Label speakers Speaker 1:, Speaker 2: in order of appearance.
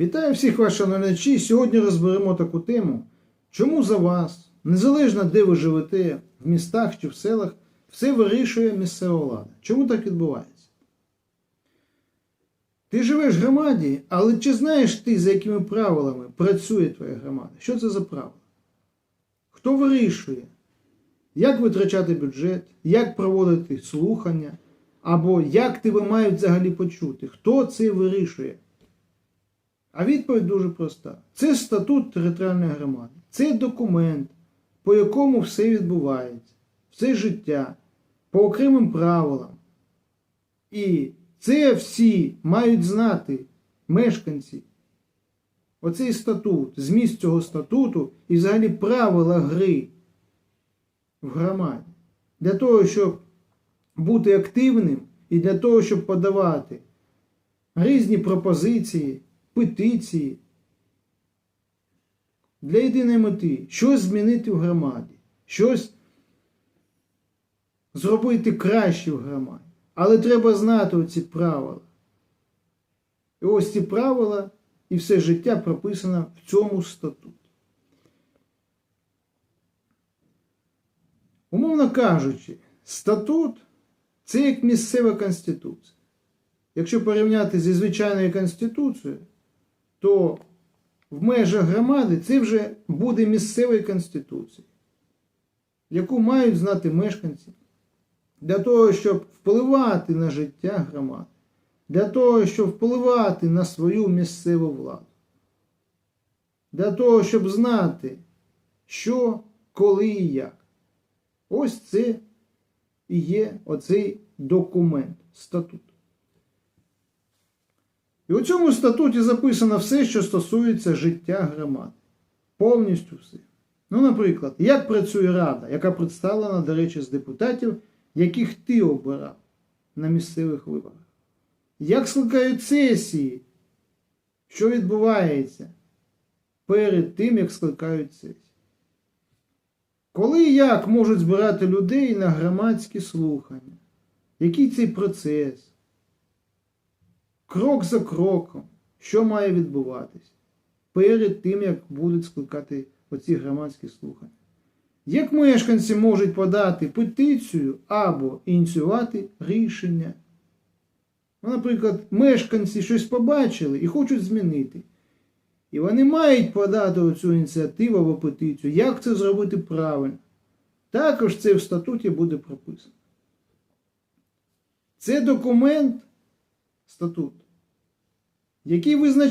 Speaker 1: Вітаю всіх вас, шановничі. Сьогодні розберемо таку тему, чому за вас, незалежно де ви живете, в містах чи в селах, все вирішує місцева влада. Чому так відбувається? Ти живеш в громаді, але чи знаєш ти, за якими правилами працює твоя громада? Що це за правила? Хто вирішує, як витрачати бюджет, як проводити слухання, або як тебе мають взагалі почути? Хто це вирішує? А відповідь дуже проста: це статут територіальної громади, це документ, по якому все відбувається, все життя, по окремим правилам. І це всі мають знати мешканці. Оцей статут, зміст цього статуту і взагалі правила гри в громаді. Для того, щоб бути активним і для того, щоб подавати різні пропозиції петиції для єдиної мети щось змінити в громаді, щось зробити краще в громаді. Але треба знати оці правила. І ось ці правила і все життя прописано в цьому статуті. Умовно кажучи, статут це як місцева конституція. Якщо порівняти зі звичайною конституцією, то в межах громади це вже буде місцевою конституцією, яку мають знати мешканці для того, щоб впливати на життя громади, для того, щоб впливати на свою місцеву владу, для того, щоб знати, що, коли і як. Ось це і є оцей документ, статут. І у цьому статуті записано все, що стосується життя громади. Повністю все. Ну, наприклад, як працює Рада, яка представлена, до речі, з депутатів, яких ти обирав на місцевих виборах. Як скликають сесії, що відбувається перед тим, як скликають сесії. Коли і як можуть збирати людей на громадські слухання? Який цей процес? Крок за кроком, що має відбуватись перед тим, як будуть скликати оці громадські слухання. Як мешканці можуть подати петицію або ініціювати рішення? Ну, Наприклад, мешканці щось побачили і хочуть змінити. І вони мають подати оцю ініціативу або петицію. Як це зробити правильно? Також це в статуті буде прописано. Це документ, статут, який визначає.